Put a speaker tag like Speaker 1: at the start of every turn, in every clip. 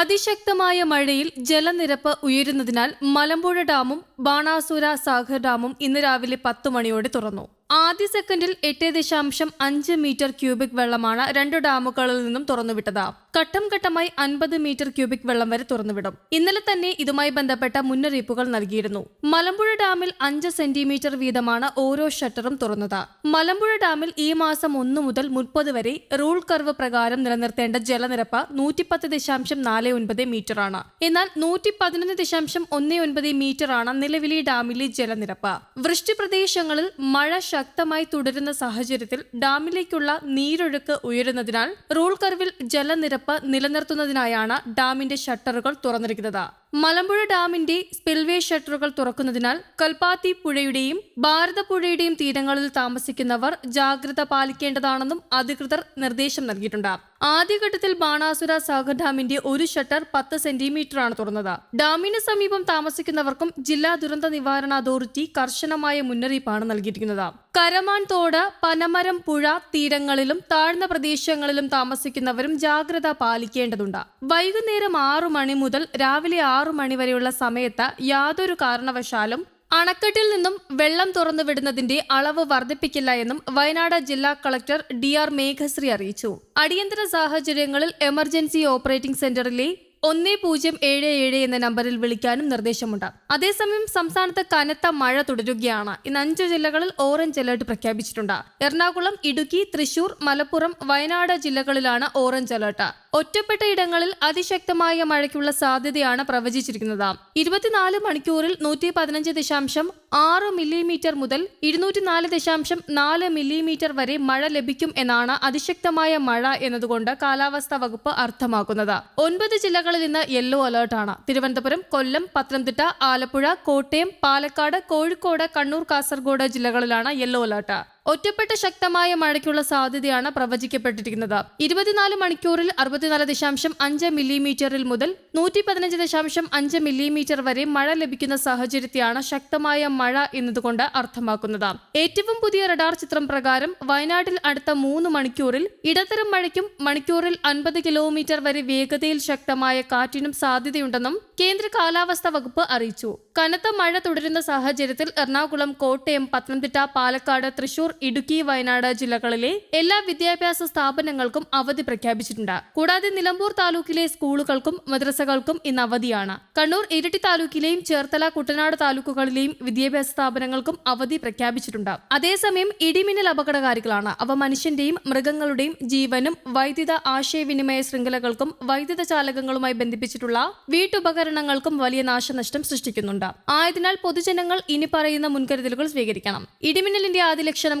Speaker 1: അതിശക്തമായ മഴയിൽ ജലനിരപ്പ് ഉയരുന്നതിനാൽ മലമ്പുഴ ഡാമും ബാണാസുര സാഗർ ഡാമും ഇന്ന് രാവിലെ പത്ത് മണിയോടെ തുറന്നു ആദ്യ സെക്കൻഡിൽ എട്ട് ദശാംശം അഞ്ച് മീറ്റർ ക്യൂബിക് വെള്ളമാണ് രണ്ട് ഡാമുകളിൽ നിന്നും തുറന്നുവിട്ടത് ഘട്ടം ഘട്ടമായി അൻപത് മീറ്റർ ക്യൂബിക് വെള്ളം വരെ തുറന്നുവിടും ഇന്നലെ തന്നെ ഇതുമായി ബന്ധപ്പെട്ട മുന്നറിയിപ്പുകൾ നൽകിയിരുന്നു മലമ്പുഴ ഡാമിൽ അഞ്ച് സെന്റിമീറ്റർ വീതമാണ് ഓരോ ഷട്ടറും തുറന്നത് മലമ്പുഴ ഡാമിൽ ഈ മാസം ഒന്ന് മുതൽ മുപ്പത് വരെ റൂൾ കർവ് പ്രകാരം നിലനിർത്തേണ്ട ജലനിരപ്പ് നൂറ്റിപ്പത്ത് ദശാംശം നാല് ഒൻപത് എന്നാൽ നൂറ്റി പതിനൊന്ന് ദശാംശം ഒന്ന് ഒൻപത് നിലവിലെ ഡാമിലെ ജലനിരപ്പ് വൃഷ്ടി പ്രദേശങ്ങളിൽ മഴ ശക്തമായി തുടരുന്ന സാഹചര്യത്തിൽ ഡാമിലേക്കുള്ള നീരൊഴുക്ക് ഉയരുന്നതിനാൽ റൂൾ കർവിൽ ജലനിരപ്പ് നിലനിർത്തുന്നതിനായാണ് ഡാമിന്റെ ഷട്ടറുകൾ തുറന്നിരിക്കുന്നത് മലമ്പുഴ ഡാമിന്റെ സ്പിൽവേ ഷട്ടറുകൾ തുറക്കുന്നതിനാൽ കൽപ്പാത്തി പുഴയുടെയും ഭാരതപ്പുഴയുടെയും തീരങ്ങളിൽ താമസിക്കുന്നവർ ജാഗ്രത പാലിക്കേണ്ടതാണെന്നും അധികൃതർ നിർദ്ദേശം നൽകിയിട്ടുണ്ട് ആദ്യഘട്ടത്തിൽ ബാണാസുര സാഗർ ഡാമിന്റെ ഒരു ഷട്ടർ പത്ത് സെന്റിമീറ്ററാണ് തുറന്നത് ഡാമിന് സമീപം താമസിക്കുന്നവർക്കും ജില്ലാ ദുരന്ത നിവാരണ അതോറിറ്റി കർശനമായ മുന്നറിയിപ്പാണ് നൽകിയിരിക്കുന്നത് കരമാൻ തോട് പനമരം പുഴ തീരങ്ങളിലും താഴ്ന്ന പ്രദേശങ്ങളിലും താമസിക്കുന്നവരും ജാഗ്രത പാലിക്കേണ്ടതുണ്ട് വൈകുന്നേരം ആറു മണി മുതൽ രാവിലെ ആറു മണിവരെയുള്ള സമയത്ത് യാതൊരു കാരണവശാലും അണക്കെട്ടിൽ നിന്നും വെള്ളം തുറന്നു വിടുന്നതിന്റെ അളവ് വർദ്ധിപ്പിക്കില്ല എന്നും വയനാട് ജില്ലാ കളക്ടർ ഡി ആർ മേഘശ്രീ അറിയിച്ചു അടിയന്തര സാഹചര്യങ്ങളിൽ എമർജൻസി ഓപ്പറേറ്റിംഗ് സെന്ററിലെ ഒന്നേ പൂജ്യം ഏഴ് ഏഴ് എന്ന നമ്പറിൽ വിളിക്കാനും നിർദ്ദേശമുണ്ട് അതേസമയം സംസ്ഥാനത്ത് കനത്ത മഴ തുടരുകയാണ് ഇന്ന് അഞ്ച് ജില്ലകളിൽ ഓറഞ്ച് അലർട്ട് പ്രഖ്യാപിച്ചിട്ടുണ്ട് എറണാകുളം ഇടുക്കി തൃശൂർ മലപ്പുറം വയനാട് ജില്ലകളിലാണ് ഓറഞ്ച് അലർട്ട് ഒറ്റപ്പെട്ട ഇടങ്ങളിൽ അതിശക്തമായ മഴയ്ക്കുള്ള സാധ്യതയാണ് പ്രവചിച്ചിരിക്കുന്നത് ഇരുപത്തിനാല് മണിക്കൂറിൽ നൂറ്റി പതിനഞ്ച് ദശാംശം ആറ് മില്ലിമീറ്റർ മുതൽ ഇരുന്നൂറ്റി നാല് ദശാംശം നാല് മില്ലിമീറ്റർ വരെ മഴ ലഭിക്കും എന്നാണ് അതിശക്തമായ മഴ എന്നതുകൊണ്ട് കാലാവസ്ഥാ വകുപ്പ് അർത്ഥമാക്കുന്നത് ഒൻപത് ജില്ലകളിൽ നിന്ന് യെല്ലോ അലേർട്ടാണ് തിരുവനന്തപുരം കൊല്ലം പത്തനംതിട്ട ആലപ്പുഴ കോട്ടയം പാലക്കാട് കോഴിക്കോട് കണ്ണൂർ കാസർഗോഡ് ജില്ലകളിലാണ് യെല്ലോ അലേർട്ട് ഒറ്റപ്പെട്ട ശക്തമായ മഴയ്ക്കുള്ള സാധ്യതയാണ് പ്രവചിക്കപ്പെട്ടിരിക്കുന്നത് ഇരുപത്തിനാല് മണിക്കൂറിൽ അറുപത്തിനാല് ദശാംശം അഞ്ച് മില്ലിമീറ്ററിൽ മുതൽ നൂറ്റി പതിനഞ്ച് ദശാംശം അഞ്ച് മില്ലിമീറ്റർ വരെ മഴ ലഭിക്കുന്ന സാഹചര്യത്തെയാണ് ശക്തമായ മഴ എന്നതുകൊണ്ട് അർത്ഥമാക്കുന്നത് ഏറ്റവും പുതിയ റഡാർ ചിത്രം പ്രകാരം വയനാട്ടിൽ അടുത്ത മൂന്ന് മണിക്കൂറിൽ ഇടത്തരം മഴയ്ക്കും മണിക്കൂറിൽ അൻപത് കിലോമീറ്റർ വരെ വേഗതയിൽ ശക്തമായ കാറ്റിനും സാധ്യതയുണ്ടെന്നും കേന്ദ്ര കാലാവസ്ഥാ വകുപ്പ് അറിയിച്ചു കനത്ത മഴ തുടരുന്ന സാഹചര്യത്തിൽ എറണാകുളം കോട്ടയം പത്തനംതിട്ട പാലക്കാട് തൃശൂർ ഇടുക്കി വയനാട് ജില്ലകളിലെ എല്ലാ വിദ്യാഭ്യാസ സ്ഥാപനങ്ങൾക്കും അവധി പ്രഖ്യാപിച്ചിട്ടുണ്ട് കൂടാതെ നിലമ്പൂർ താലൂക്കിലെ സ്കൂളുകൾക്കും മദ്രസകൾക്കും ഇന്ന് അവധിയാണ് കണ്ണൂർ ഇരിട്ടി താലൂക്കിലെയും ചേർത്തല കുട്ടനാട് താലൂക്കുകളിലെയും വിദ്യാഭ്യാസ സ്ഥാപനങ്ങൾക്കും അവധി പ്രഖ്യാപിച്ചിട്ടുണ്ട് അതേസമയം ഇടിമിന്നൽ അപകടകാരികളാണ് അവ മനുഷ്യന്റെയും മൃഗങ്ങളുടെയും ജീവനും വൈദ്യുത ആശയവിനിമയ ശൃംഖലകൾക്കും വൈദ്യുത ചാലകങ്ങളുമായി ബന്ധിപ്പിച്ചിട്ടുള്ള വീട്ടുപകരണങ്ങൾക്കും വലിയ നാശനഷ്ടം സൃഷ്ടിക്കുന്നുണ്ട് ആയതിനാൽ പൊതുജനങ്ങൾ ഇനി പറയുന്ന മുൻകരുതലുകൾ സ്വീകരിക്കണം ഇടിമിന്നലിന്റെ ആദ്യ ലക്ഷണം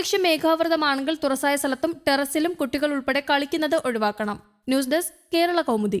Speaker 1: അന്തരീക്ഷം മേഘാവൃതമാണെങ്കിൽ തുറസായ സ്ഥലത്തും ടെറസിലും കുട്ടികൾ ഉൾപ്പെടെ കളിക്കുന്നത് ഒഴിവാക്കണം ന്യൂസ് ഡെസ്ക് കേരള കൗമുദി